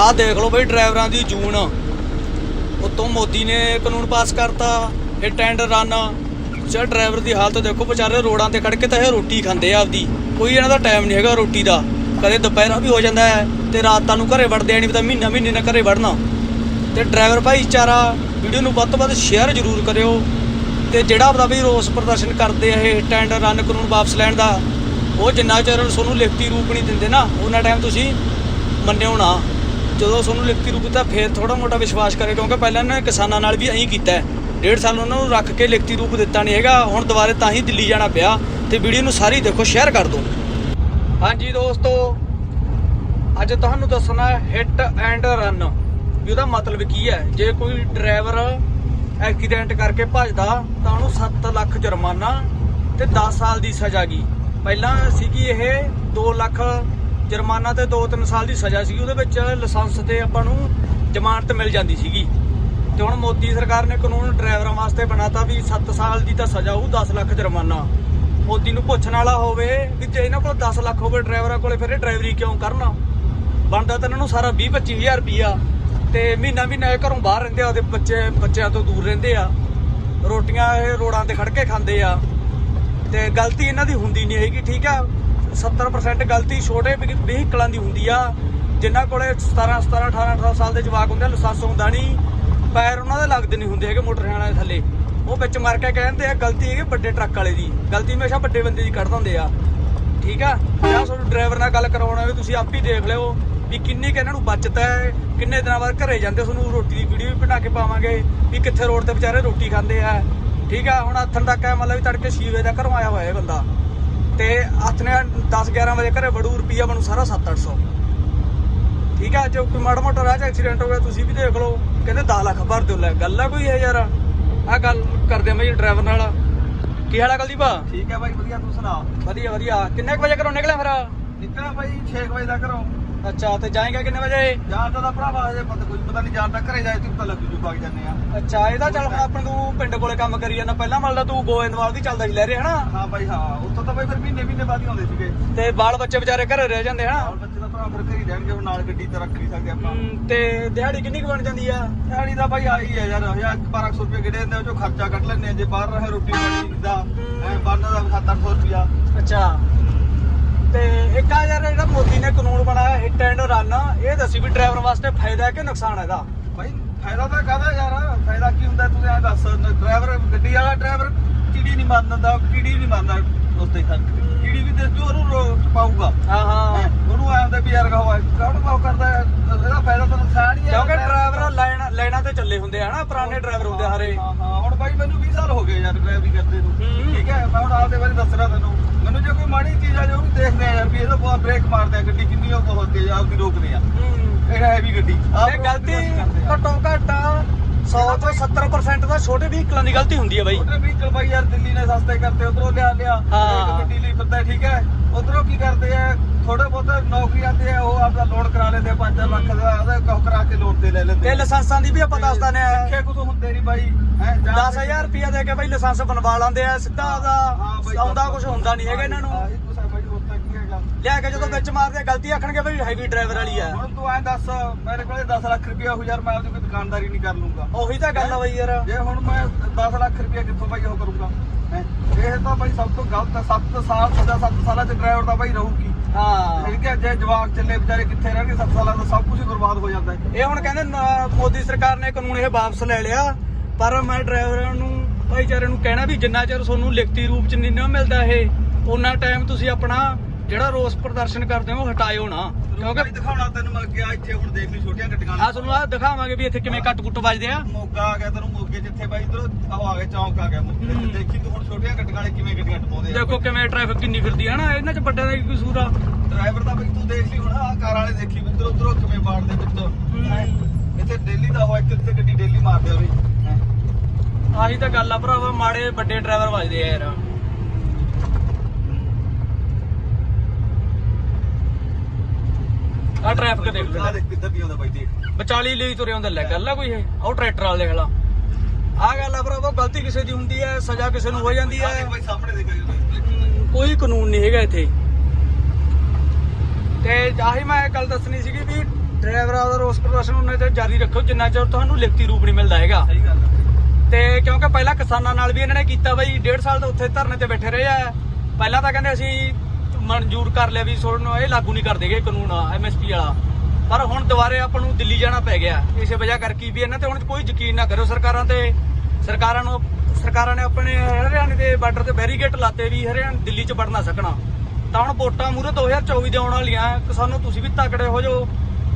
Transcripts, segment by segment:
ਆਹ ਦੇਖ ਲਓ ਬਈ ਡਰਾਈਵਰਾਂ ਦੀ ਜੂਨ। ਉਤੋਂ ਮੋਦੀ ਨੇ ਕਾਨੂੰਨ ਪਾਸ ਕਰਤਾ ਹਿੱਟ ਐਂਡ ਰਨ ਜਿਹੜਾ ਡਰਾਈਵਰ ਦੀ ਹਾਲਤ ਦੇਖੋ ਵਿਚਾਰੇ ਰੋਡਾਂ ਤੇ ਖੜ ਕੇ ਤਾਂ ਇਹ ਰੋਟੀ ਖਾਂਦੇ ਆ ਆਪਦੀ। ਕੋਈ ਇਹਨਾਂ ਦਾ ਟਾਈਮ ਨਹੀਂ ਹੈਗਾ ਰੋਟੀ ਦਾ। ਕਦੇ ਦੁਪਹਿਰਾ ਵੀ ਹੋ ਜਾਂਦਾ ਹੈ ਤੇ ਰਾਤਾਂ ਨੂੰ ਘਰੇ ਵੜਦੇ ਆ, ਨਹੀਂ ਪਤਾ ਮਹੀਨਾ ਮਹੀਨੇ ਨਾ ਘਰੇ ਵੜਨਾ। ਤੇ ਡਰਾਈਵਰ ਭਾਈਚਾਰਾ, ਵੀਡੀਓ ਨੂੰ ਵੱਧ ਤੋਂ ਵੱਧ ਸ਼ੇਅਰ ਜ਼ਰੂਰ ਕਰਿਓ। ਤੇ ਜਿਹੜਾ ਆਪਦਾ ਵੀ ਰੋਸ ਪ੍ਰਦਰਸ਼ਨ ਕਰਦੇ ਆ ਇਹ ਟੈਂਡਰ ਰਨ ਕਾਨੂੰਨ ਵਾਪਸ ਲੈਣ ਦਾ, ਉਹ ਜਿੰਨਾ ਚਿਰ ਤੁਹਾਨੂੰ ਲਿਖਤੀ ਰੂਪ ਨਹੀਂ ਦਿੰਦੇ ਨਾ, ਉਹਨਾਂ ਟਾਈਮ ਤੁਸੀਂ ਮੰਨਿਓ ਨਾ। ਜਦੋਂ ਤੁਹਾਨੂੰ ਲਿਖਤੀ ਰੂਪ ਦਿੱਤਾ ਫੇਰ ਥੋੜਾ ਮੋਟਾ ਵਿਸ਼ਵਾਸ ਕਰੇ, ਕਿਉਂਕਿ ਪਹਿਲਾਂ ਇਹਨਾਂ ਨੇ ਕਿਸਾਨਾਂ ਨਾਲ ਵੀ ਐਂ ਕੀਤਾ ਹੈ। ਡੇਢ ਸਾਲ ਉਹਨਾਂ ਨੂੰ ਰੱਖ ਕੇ ਲਿਖਤੀ ਰੂਪ ਦਿੱਤਾ ਨਹੀਂ ਹੈਗਾ, ਹੁਣ ਦੁਬਾਰੇ ਤਾਂ ਹੀ ਦਿੱਲੀ ਜਾਣਾ ਪਿਆ ਤੇ ਵੀਡੀਓ ਨੂੰ ਸਾਰੀ ਦੇਖੋ, ਸ਼ੇਅਰ ਕਰ ਦਿਓ। ਹਾਂਜੀ ਦੋਸਤੋ, ਅੱਜ ਤੁਹਾਨੂੰ ਦੱਸਣਾ ਹੈ ਹਿੱਟ ਐਂਡ ਰਨ ਵੀ ਉਹਦਾ ਮਤਲਬ ਕੀ ਹੈ? ਜੇ ਕੋਈ ਡਰਾਈਵਰ ਐਕਸੀਡੈਂਟ ਕਰਕੇ ਭੱਜਦਾ, ਤਾਂ ਉਹਨੂੰ 7 ਲੱਖ ਜੁਰਮਾਨਾ ਤੇ 10 ਸਾਲ ਦੀ ਸਜ਼ਾ ਗਈ। ਪਹਿਲਾਂ ਸੀਗੀ ਇਹ 2 ਲੱਖ ਜੁਰਮਾਨਾ ਤੇ 2-3 ਸਾਲ ਦੀ ਸਜ਼ਾ ਸੀਗੀ ਉਹਦੇ ਵਿੱਚ ਲਾਇਸੈਂਸ ਤੇ ਆਪਾਂ ਨੂੰ ਜ਼ਮਾਨਤ ਮਿਲ ਜਾਂਦੀ ਸੀਗੀ। ਤੇ ਹੁਣ ਮੋਦੀ ਸਰਕਾਰ ਨੇ ਕਾਨੂੰਨ ਡਰਾਈਵਰਾਂ ਵਾਸਤੇ ਬਣਾਤਾ ਵੀ 7 ਸਾਲ ਦੀ ਤਾਂ ਸਜ਼ਾ ਉਹ 10 ਲੱਖ ਜੁਰਮਾਨਾ। ਮੋਦੀ ਨੂੰ ਪੁੱਛਣ ਵਾਲਾ ਹੋਵੇ ਵੀ ਜੇ ਇਹਨਾਂ ਕੋਲ 10 ਲੱਖ ਹੋਵੇ ਡਰਾਈਵਰਾਂ ਕੋਲੇ, ਫਿਰ ਇਹ ਡਰਾਈਵਰੀ ਕਿਉਂ ਕਰਨਾ? ਬਣਦਾ ਤਾਂ ਇਹਨਾਂ ਨੂੰ ਸਾਰਾ 20 25000 ਰੁਪਿਆ ਤੇ ਮਹੀਨਾ ਮਹੀਨਾ ਇਹ ਘਰੋਂ ਬਾਹਰ ਰਹਿੰਦੇ ਆ, ਉਹਦੇ ਬੱਚੇ, ਬੱਚਿਆਂ ਤੋਂ ਦੂਰ ਰਹਿੰਦੇ ਆ। ਰੋਟੀਆਂ ਇਹ ਰੋਡਾਂ ਤੇ ਖੜ ਕੇ ਖਾਂਦੇ ਆ। ਤੇ ਗਲਤੀ ਇਹਨਾਂ ਦੀ ਹੁੰਦੀ ਨਹੀਂ ਹੈਗੀ, ਠੀਕ ਆ? 70% ਗਲਤੀ ਛੋਟੇ ਵਹੀਕਲਾਂ ਦੀ ਹੁੰਦੀ ਆ। ਜਿਨ੍ਹਾਂ ਕੋਲੇ 17 17 18 18 ਸਾਲ ਦੇ ਜਵਾਕ ਹੁੰਦੇ ਆ, ਲਾਇਸੈਂਸ ਹੁੰਦਾ ਨਹੀਂ ਪੈਰ ਉਹਨਾਂ ਦੇ ਲੱਗਦੇ ਨਹੀਂ ਹੁੰਦੇ ਹੈਗੇ ਮੋਟਰਸਾਈਕਲਾਂ ਦੇ ਥੱਲੇ। ਉਹ ਵਿੱਚ ਮਰ ਕੇ ਕਹਿੰਦੇ ਆ, ਗਲਤੀ ਹੈਗੀ ਵੱਡੇ ਟਰੱਕ ਵਾਲੇ ਦੀ। ਗਲਤੀ ਹਮੇਸ਼ਾ ਵੱਡੇ ਬੰਦੇ ਦੀ ਕੱਢ ਦਿੰਦੇ ਆ। ਠੀਕ ਆ? ਜਾਂ ਤੁਹਾਨੂੰ ਡਰਾਈਵਰ ਨਾਲ ਗੱਲ ਕਰਾਉਣਾ ਹੋਵੇ, ਤੁਸੀਂ ਆਪ ਹੀ ਦੇਖ ਲਿਓ ਵੀ ਕਿੰਨੀ ਕਿ ਇਹਨਾਂ ਨੂੰ ਬਚਤ ਹੈ, ਕਿੰਨੇ ਦਿਨਾਂ ਬਾਅਦ ਘਰੇ ਜਾਂਦੇ ਤੁਹਾਨੂੰ ਰੋਟੀ ਦੀ ਵੀਡੀਓ ਵੀ ਬਣਾ ਕੇ ਪਾਵਾਂਗੇ ਵੀ ਕਿੱਥੇ ਰੋਡ ਤੇ ਵਿਚਾਰੇ ਰੋਟੀ ਖਾਂਦੇ ਆ। ਠੀਕ ਆ? ਹੁਣ ਹੱਥਨ ਤੱਕ ਹੈ ਮਤਲਬ ਵੀ ਤੜਕੇ 6 ਵਜੇ ਦਾ ਘਰੋਂ ਆਇਆ ਹੋਇਆ ਇਹ ਬੰਦਾ। ਤੇ ਹੱਥ ਨੇ 10 11 ਵਜੇ ਘਰੇ ਵੜੂ ਰੁਪਈਆ ਬਣੂ ਸਾਰਾ 7 800 ਠੀਕ ਆ ਜੇ ਕੋਈ ਮਾੜਾ ਮੋਟਾ ਰਾਹ 'ਚ ਐਕਸੀਡੈਂਟ ਹੋ ਗਿਆ ਤੁਸੀਂ ਵੀ ਦੇਖ ਲਓ। ਕਹਿੰਦੇ 10 ਲੱਖ ਭਰ ਦਿਓ ਲੈ ਗੱਲ ਆ ਕੋਈ ਇਹ ਯਾਰ? ਆ ਗੱਲ ਕਰਦੇ ਆ ਬਈ ਡਰਾਈਵਰ ਨਾਲ। ਕੀ ਹਾਲ ਆ ਕੁਲਦੀਪ? ਠੀਕ ਹੈ ਬਾਈ ਵਧੀਆ ਤੂੰ ਸੁਣਾ? ਵਧੀਆ ਵਧੀਆ। ਕਿੰਨੇ ਵਜੇ ਘਰੋਂ ਨਿਕਲਿਆ ਫਿਰ? ਨਿਕਲਿਆ ਬਾਈ 6 ਵਜੇ ਦਾ ਘਰੋਂ। ਅੱਛਾ ਤੇ ਜਾਏਗਾ ਕਿੰਨੇ ਵਜੇ? ਜਾਣ ਦਾ ਭਰਾਵਾ ਹਜੇ ਪਤਾ ਕੋਈ ਪਤਾ ਨਹੀਂ ਜਾਣ ਦਾ ਘਰੇ ਜਾਏ ਤੂੰ ਪਤਾ ਲੱਗੂ ਜੂ ਵਗ ਜਾਂਦੇ ਆ। ਅੱਛਾ ਇਹਦਾ ਚੱਲ ਹੁਣ ਆਪਾਂ ਤੂੰ ਪਿੰਡ ਕੋਲੇ ਕੰਮ ਕਰੀ ਜਾਂਦਾ। ਪਹਿਲਾਂ ਮਤਲਬ ਤੂੰ ਗੋਇੰਦਵਾਲ ਵੀ ਚੱਲਦਾ ਸੀ ਲੈ ਰਿਹਾ ਹਨਾ? ਹਾਂ ਬਾਈ ਹਾਂ। ਉੱਥੋਂ ਤਾਂ ਬਾਈ ਫਿਰ ਮਹੀਨੇ ਮਹੀਨੇ ਬਾਅਦ ਹੀ ਆਉਂਦੇ ਸੀਗੇ। ਤੇ ਬਾਲ ਬੱਚੇ ਵਿਚਾਰੇ ਘਰੇ ਰਹਿ ਜਾਂਦੇ ਨਾਲ ਹਨਾ ਬੱਚੇ ਦਾ ਭਰਾ ਫਿਰ ਘਰੇ ਹੀ ਰਹਿਣਗੇ ਹੁਣ ਨਾਲ ਗੱਡੀ ਤਾਂ ਰੱਖ ਨਹੀਂ ਸਕਦੇ ਆਪਾਂ। ਹਮ, ਤੇ ਦਿਹਾੜੀ ਕਿੰਨੀ ਕੁ ਬਣ ਜਾਂਦੀ ਆ? ਦਿਹਾੜੀ ਦਾ ਬਾਈ ਆਈ ਹੈ ਯਾਰ ਹਜ਼ਾਰ 1200 ਰੁਪਏ ਕਿਹੜੇ ਹੁੰਦੇ ਉਹ ਚੋਂ ਖਰਚਾ ਕੱਢ ਲੈਂਦੇ ਆ। ਜੇ ਬਾਹਰ ਰਹੇ ਰੋਟੀ ਪਾਣੀ ਦਾ ਐ ਬਣਦਾ ਦਾ 7-800 ਰੁਪਿਆ ਅੱਛਾ। ਤੇ ਇੱਕ ਆ ਯਾਰ ਜਿਹੜਾ ਮੋਦੀ ਨੇ ਕਾਨੂੰਨ ਬਣਾਇਆ ਹਿੱਟ ਐਂਡ ਰਨ ਇਹ ਦੱਸੀ ਵੀ ਡਰਾਈਵਰ ਵਾਸਤੇ ਫਾਇਦਾ ਹੈ ਕਿ ਨੁਕਸਾਨ ਹੈ ਇਹਦਾ? ਬਾਈ ਫਾਇਦਾ ਤਾਂ ਕਾਹਦਾ ਯਾਰ? ਫਾਇਦਾ ਕੀ ਹੁੰਦਾ ਤੂੰ ਐ ਦੱਸ ਡਰਾਈਵਰ ਗੱਡੀ ਵਾਲਾ ਡਰਾਈਵਰ ਕੀੜੀ ਨਹੀਂ ਮੰਨਦਾ ਕੀੜੀ ਨਹੀਂ ਮੰਨਦਾ ਉਸ ਤੇ ਖਰਚ ਕੀੜੀ ਵੀ ਤੇ ਜੋ ਉਹਨੂੰ ਪਾਊਗਾ। ਹਾਂ ਹਾਂ। ਉਹਨੂੰ ਆਇਆ ਹੁੰਦਾ ਵੀ ਯਾਰ ਕਹੋ ਕੌਣ ਪਾਉ ਕਰਦਾ? ਇਹਦਾ ਫਾਇਦਾ ਤਾਂ ਨੁਕਸਾਨ ਹੀ ਹੈ। ਕਿਉਂਕਿ ਡਰਾਈਵਰ ਲਾਈਨ ਲਾਈਨਾਂ ਤੇ ਚੱਲੇ ਹੁੰਦੇ ਆ ਨਾ ਪੁਰਾਣੇ ਡਰਾਈਵਰ ਹੁੰਦੇ ਆ ਹਰੇ। ਹਾਂ ਹਾਂ। ਹੁਣ ਬਾਈ ਮੈਨੂੰ 20 ਸਾਲ ਹੋ ਗਏ ਯਾਰ ਡਰਾਈਵਰੀ ਕਰਦੇ ਨੂੰ। ਠੀਕ ਹੈ ਮੈਂ ਹੁਣ ਆਪਦੇ ਬਾਰੇ ਦੱਸ ਰਿਹਾ ਤੈਨੂੰ। ਮੈਨੂੰ ਜੇ ਕੋਈ ਮਾੜੀ ਚੀਜ਼ ਆ ਜੋ ਵੀ ਦੇਖਦੇ ਆ ਯਾਰ ਵੀ ਇਹਦਾ ਬਹੁਤ ਬ੍ਰੇਕ ਮਾਰਦੇ ਆ ਗੱਡੀ ਕਿੰਨੀ ਉਹ ਬਹੁਤ ਤੇਜ਼ ਆਪਦੀ ਰੋਕਦੇ ਆ। ਇਹ ਹੈਵੀ ਗੱਡੀ। ਆਪ ਇਹ ਗਲਤੀ। ਘੱਟੋ ਘੱਟ 100 ਤੋਂ 70% ਦਾ ਛੋਟੇ ਵਹੀਕਲਾਂ ਦੀ ਗਲਤੀ ਹੁੰਦੀ ਹੈ ਬਾਈ। ਉਹਦੇ ਵੀ ਚਲ ਬਾਈ ਯਾਰ ਦਿੱਲੀ ਨੇ ਸਸਤੇ ਕਰਤੇ ਉਧਰੋਂ ਲਿਆ ਲਿਆ। ਇੱਕ ਗੱਡੀ ਲਈ ਫਿਰਦਾ ਠੀਕ ਹੈ? ਉਧਰੋਂ ਕੀ ਕਰਦੇ ਆ ਥੋੜੇ ਬਹੁਤ ਨੌਕਰੀ ਆਉਂਦੇ ਆ ਉਹ ਆਪਦਾ ਲੋਨ ਕਰਾ ਲੈਂਦੇ 5 ਲੱਖ ਦਾ ਉਹਦਾ ਕਹ ਕਰਾ ਕੇ ਲੋਨ ਤੇ ਲੈ ਲੈਂਦੇ ਤੇ ਲਾਇਸੈਂਸਾਂ ਦੀ ਵੀ ਆਪਾਂ ਦੱਸ ਦਿੰਦੇ ਆ ਸਿੱਖੇ ਕੁਝ ਹੁੰਦੇ ਨਹੀਂ ਬਾਈ ਹੈ 10000 ਰੁਪਇਆ ਦੇ ਕੇ ਬਾਈ ਲਾਇਸੈਂਸ ਬਣਵਾ ਲਾਉਂਦੇ ਆ ਸਿੱਧਾ ਹਾਂ ਦਾ ਬਾਈ, ਆਉਂਦਾ ਕੁਝ ਹੁੰਦਾ ਨਹੀਂ ਹੈਗਾ ਇਹਨਾਂ ਨੂੰ ਆਹੀ ਕੁਛ ਹੈ ਬਾਈ ਉਸ ਤੱਕ ਕੀ ਹੈਗਾ ਲਿਆ ਕੇ ਜਦੋਂ ਵਿੱਚ ਮਾਰਦੇ ਆ, ਗਲਤੀ ਆਖਣਗੇ ਬਈ ਹੈਵੀ ਡਰਾਈਵਰ ਵਾਲੀ ਆ। ਹੁਣ ਤੂੰ ਐਂ ਦੱਸ ਮੇਰੇ ਕੋਲੇ 10 ਲੱਖ ਰੁਪਇਆ ਹੋ ਯਾਰ ਮੈਂ ਆਪਦੀ ਕੋਈ ਦੁਕਾਨਦਾਰੀ ਨਹੀਂ ਕਰ ਲੂੰਗਾ। ਉਹੀ ਤਾਂ ਗੱਲ ਆ ਬਾਈ ਯਾਰ। ਜੇ ਹੁਣ ਮੈਂ 10 ਲੱਖ ਰੁਪਇਆ ਕਿੱਥੋਂ ਬਾਈ ਉਹ ਕਰੂੰਗਾ? ਹੈਂ? ਇਹ ਤਾਂ ਬਾਈ ਸਭ ਤੋਂ ਗਲਤ ਹੈ 7 ਸਾਲ ਸਦਾ 7 ਸਾਲਾਂ ਚ ਡਰਾਈਵਰ ਤਾਂ ਬਾਈ ਰਹੂਗੀ। ਹਾਂ। ਠੀਕ ਹੈ ਜੇ ਜਵਾਕ ਚੱਲੇ ਵਿਚਾਰੇ ਕਿੱਥੇ ਰਹਿਣਗੇ 7 ਸਾਲਾਂ ਦਾ ਸਭ ਕੁਝ ਬਰਬਾਦ ਹੋ ਜਾਂਦਾ ਹੈ। ਇਹ ਹੁਣ ਕਹਿੰਦੇ ਨ- ਮੋਦੀ ਸਰਕਾਰ ਨੇ ਕਾਨੂੰਨ ਇਹ ਵਾਪਸ ਲੈ ਲਿਆ ਪਰ ਮੈਂ ਡਰਾਈਵਰਾਂ ਨੂੰ ਭਾਈਚਾਰੇ ਨੂੰ ਕਹਿਣਾ ਵੀ ਜਿੰਨਾ ਚਿਰ ਤੁਹਾਨੂੰ ਲਿਖਤੀ ਰੂਪ ਚ ਨਹੀਂ ਨਾ ਮਿਲਦਾ ਇਹ ਉਹਨਾਂ ਟਾਈਮ ਤੁਸੀਂ ਆਪਣਾ ਜਿਹੜਾ ਰੋਸ ਪ੍ਰਦਰਸ਼ਨ ਕਰਦੇ ਹੋ ਹਟਾਇਓ ਨਾ। ਕਿਉਂਕਿ ਦਿਖਾਉਣਾ ਤੈਨੂੰ ਮੈਂ ਗਿਆ ਇੱਥੇ ਹੁਣ ਦੇਖ ਲਈ ਛੋਟੀਆਂ ਗੱਡੀਆਂ ਆ ਤੁਹਾਨੂੰ ਆ ਦਿਖਾਵਾਂਗੇ ਵੀ ਇੱਥੇ ਕਿਵੇਂ ਕੱਟ ਕੁੱਟ ਵੱਜਦੇ ਆ। ਮੋਗਾ ਆ ਗਿਆ ਤੈਨੂੰ ਮੋਗੇ ਜਿੱਥੇ ਬਾਈ ਇਧਰੋਂ ਆ ਗਿਆ ਚੌਂਕ ਆ ਗਿਆ ਮੋਗੇ। ਦੇਖੀ ਤੂੰ ਹੁਣ ਛੋਟੀਆਂ ਗੱਡੀਆਂ ਵਾਲੇ ਕਿਵੇਂ ਗੱਡੀਆਂ ਟਪਾਉਂਦੇ ਆ। ਦੇਖੋ ਕਿਵੇਂ ਟ੍ਰੈਫਿਕ ਕਿੰਨੀ ਫਿਰਦੀ ਹੈ ਨਾ ਇਹਨਾਂ ਚ ਵੱਡਿਆਂ ਦਾ ਕੀ ਕਸੂਰ ਆ? ਡਰਾਈਵਰ ਤਾਂ ਬਈ ਤੂੰ ਦੇਖ ਲਈ ਹੁਣ ਆ ਕਾਰ ਵਾਲੇ ਦੇਖੀ ਵੀ ਇਧਰੋਂ ਉਧਰੋਂ ਕਿਵੇਂ ਬਾੜਦੇ ਵਿੱਚ। ਇੱਥੇ। ਡੇਲੀ ਦਾ ਹੋਇਆ ਇੱਥੇ ਗੱਡੀ ਡੇਲੀ ਮਾਰਦੇ ਆ ਹੈਂ। ਆਹੀ ਤਾਂ ਗੱਲ ਆ ਭਰਾਵਾ ਮਾੜੇ ਵੱਡੇ ਡਰਾਈਵਰ ਵੱਜਦੇ ਆ ਯਾਰ। ਆ ਟ੍ਰੈਫਿਕ ਦੇਖ ਲੈ ਦੇਖ ਕਿੱਧਰ ਦੀ ਆਉਂਦਾ ਬਾਈ ਦੇਖ। ਵਿਚਾਲੀ ਲਈ ਤੁਰੇ ਹੁੰਦਾ ਲੈ ਗੱਲ ਆ ਕੋਈ ਇਹ? ਉਹ ਟਰੈਕਟਰ ਵਾਲਾ ਦੇਖ ਲਾ। ਆ ਗੱਲ ਆ ਭਰਾਵਾ ਗਲਤੀ ਕਿਸੇ ਦੀ ਹੁੰਦੀ ਹੈ ਸਜ਼ਾ ਕਿਸੇ ਨੂੰ ਹੋ ਜਾਂਦੀ ਹੈ। ਦੇਖ ਬਾਈ ਸਾਹਮਣੇ ਦੇਖ ਕੋਈ ਕਾਨੂੰਨ ਨਹੀਂ ਹੈਗਾ ਇੱਥੇ। ਤੇ ਆਹੀ ਮੈਂ ਗੱਲ ਦੱਸਣੀ ਸੀਗੀ ਵੀ ਡਰਾਈਵਰਾਂ ਦਾ ਰੋਸ ਪ੍ਰਦਰਸ਼ਨ ਉਹਨੇ ਤੇ ਜਾਰੀ ਰੱਖੋ ਜਿੰਨਾ ਚਿਰ ਤੁਹਾਨੂੰ ਲਿਖਤੀ ਰੂਪ ਨਹੀਂ ਮਿਲਦਾ ਹੈਗਾ। ਸਹੀ ਗੱਲ ਆ। ਤੇ ਕਿਉਂਕਿ ਪਹਿਲਾਂ ਕਿਸਾਨਾਂ ਨਾਲ ਵੀ ਇਹਨਾਂ ਨੇ ਕੀਤਾ ਬਈ ਡੇਢ ਸਾਲ ਤੋਂ ਉੱਥੇ ਧਰਨੇ ਤੇ ਬੈਠੇ ਰਹੇ ਆ। ਪਹਿਲਾਂ ਤਾਂ ਕਹਿੰਦੇ ਅਸੀਂ ਮਨਜ਼ੂਰ ਕਰ ਲਿਆ ਵੀ ਤੁਹਾਨੂੰ ਇਹ ਲਾਗੂ ਨਹੀਂ ਕਰ ਦੇਗੇ ਕਾਨੂੰਨ ਐਮਐਸਪੀ ਵਾਲਾ। ਪਰ ਹੁਣ ਦੁਬਾਰੇ ਆਪਾਂ ਨੂੰ ਦਿੱਲੀ ਜਾਣਾ ਪੈ ਗਿਆ। ਇਸੇ ਵਜ੍ਹਾ ਕਰਕੇ ਵੀ ਇਹਨਾਂ ਤੇ ਹੁਣ ਕੋਈ ਯਕੀਨ ਨਾ ਕਰੋ ਸਰਕਾਰਾਂ ਤੇ। ਸਰਕਾਰਾਂ ਨੂੰ ਸਰਕਾਰਾਂ ਨੇ ਆਪਣੇ ਹਰਿਆਣੇ ਦੇ ਬਾਰਡਰ ਤੇ ਬੈਰੀਗੇਟ ਲਾਤੇ ਵੀ ਹਰਿਆਣਾ ਦਿੱਲੀ 'ਚ ਵੜ ਨਾ ਸਕਣਾ। ਤਾਂ ਹੁਣ ਵੋਟਾਂ ਮੂਰੇ 2024 ਦੇ ਆਉਣ ਵਾਲੀਆਂ। ਕਿਸਾਨੋਂ ਤੁਸੀਂ ਵੀ ਤਕੜੇ ਹੋ ਜਾਓ।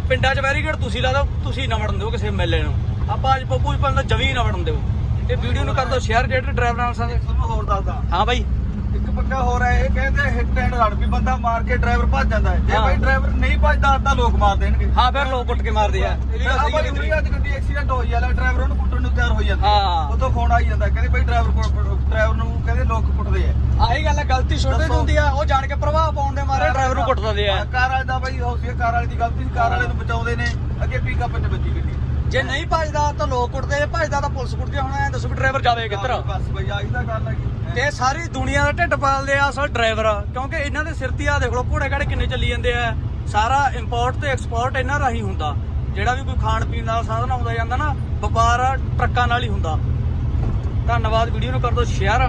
ਪਿੰਡਾਂ 'ਚ ਬੈਰੀਗੇਟ ਤੁਸੀਂ ਲਾ ਦਿਓ। ਤੁਸੀਂ ਨਾ ਵੜਨ ਦਿਓ ਕਿਸੇ ਮੇਲੇ ਨੂੰ। ਆਪਾਂ ਅੱਜ ਪੱਪੂ ਪੰਨ ਦਾ ਜਵੀ ਨਾ ਵੜਨ ਦਿਓ। ਤੇ ਵੀਡੀਓ ਨੂੰ ਕਰ ਦਿਓ ਸ਼ੇਅਰ ਜਿਹੜੇ ਡਰਾਈਵਰ ਨਾਲ ਤੁਹਾਨੂੰ ਹੋਰ ਦੱਸਦਾ। ਹਾਂ ਬਾਈ। ਇੱਕ ਪੱਕਾ ਹੈ ਇਹ ਕਹਿੰਦੇ ਹਿੱਟ ਐਂਡ ਰਨ ਵੀ ਬੰਦਾ ਮਾਰ ਕੇ ਡਰਾਈਵਰ ਭੱਜ ਜਾਂਦਾ ਹੈ। ਜੇ ਹਾਂ। ਭਾਈ ਡਰਾਈਵਰ ਨਹੀਂ ਭੱਜਦਾ ਤਾਂ ਲੋਕ ਮਾਰ ਦੇਣਗੇ। ਹਾਂ ਫਿਰ ਲੋਕ ਉੱਟ ਕੇ ਮਾਰਦੇ ਆ। ਇਹ ਵੀ ਗੱਲ ਸਹੀ ਹੈ ਅੱਜ ਗੱਡੀ ਐਕਸੀਡੈਂਟ ਹੋਈ ਲੈ ਡਰਾਈਵਰ ਉਹਨੂੰ ਕੁੱਟਣ ਨੂੰ ਤਿਆਰ ਹੋਈ ਜਾਂਦਾ। ਹਾਂ। ਉਦੋਂ ਫੋਨ ਆਈ ਜਾਂਦਾ ਕਹਿੰਦੇ ਭਾਈ ਡਰਾਈਵਰ ਡਰਾਈਵਰ ਨੂੰ ਕਹਿੰਦੇ ਲੋਕ ਕੁੱਟਦੇ ਆ। ਆਹੀ ਗੱਲ ਹੈ ਗਲਤੀ ਛੋਟੇ ਦੀ ਦੱਸੋ। ਹੁੰਦੀ ਆ ਉਹ ਜਾਣ ਕੇ ਪ੍ਰਭਾਵ ਪਾਉਣ ਦੇ ਮਾਰੇ ਡਰਾਈਵਰ ਨੂੰ ਕੁੱਟ ਦਿੰਦੇ ਆ। ਕਾਰ ਵਾਲੇ ਦਾ ਭਾਈ ਹੋ ਸੀ ਕਾਰ ਵਾਲੇ ਦੀ ਗਲਤੀ ਸੀ ਕਾਰ ਵਾਲੇ ਨੂੰ ਬਚਾਉਂਦੇ ਨੇ ਅੱਗੇ ਪਿਕਅਪ 'ਚ ਵੱਜੀ ਗੱਡੀ। ਜੇ ਨਹੀਂ ਭੱਜਦਾ ਤਾਂ ਲੋਕ ਕੁੱਟਦੇ ਜੇ ਭੱਜਦਾ ਤਾਂ ਪੁਲਿਸ ਕੁੱਟਦੀ ਹੁਣ ਐ ਦੱਸੋ ਵੀ ਡਰਾਈਵਰ ਜਾਵੇ ਕਿੱਧਰ ਬਸ ਭਾਈ ਆਹੀ ਤਾਂ ਗੱਲ ਹੈਗੀ। ਤੇ ਸਾਰੀ ਦੁਨੀਆ ਦਾ ਢਿੱਡ ਪਾਲਦੇ ਆ ਅਸਲ ਡਰਾਈਵਰ ਕਿਉਂਕਿ ਇਹਨਾਂ ਦੇ ਸਿਰ ਤੇ ਆ ਦੇਖ ਲਓ ਘੋੜੇ ਘਾੜੇ ਕਿੰਨੇ ਚੱਲੀ ਜਾਂਦੇ ਆ। ਸਾਰਾ ਇੰਪੋਰਟ ਤੇ ਐਕਸਪੋਰਟ ਇਹਨਾਂ ਰਾਹੀਂ ਹੁੰਦਾ। ਜਿਹੜਾ ਵੀ ਕੋਈ ਖਾਣ ਪੀਣ ਦਾ ਸਾਧਨ ਆਉਂਦਾ ਜਾਂਦਾ ਨਾ ਵਪਾਰ ਟਰੱਕਾਂ ਨਾਲ ਹੀ ਹੁੰਦਾ। ਧੰਨਵਾਦ ਵੀਡੀਓ ਨੂੰ ਕਰ ਦਿਓ ਸ਼ੇਅਰ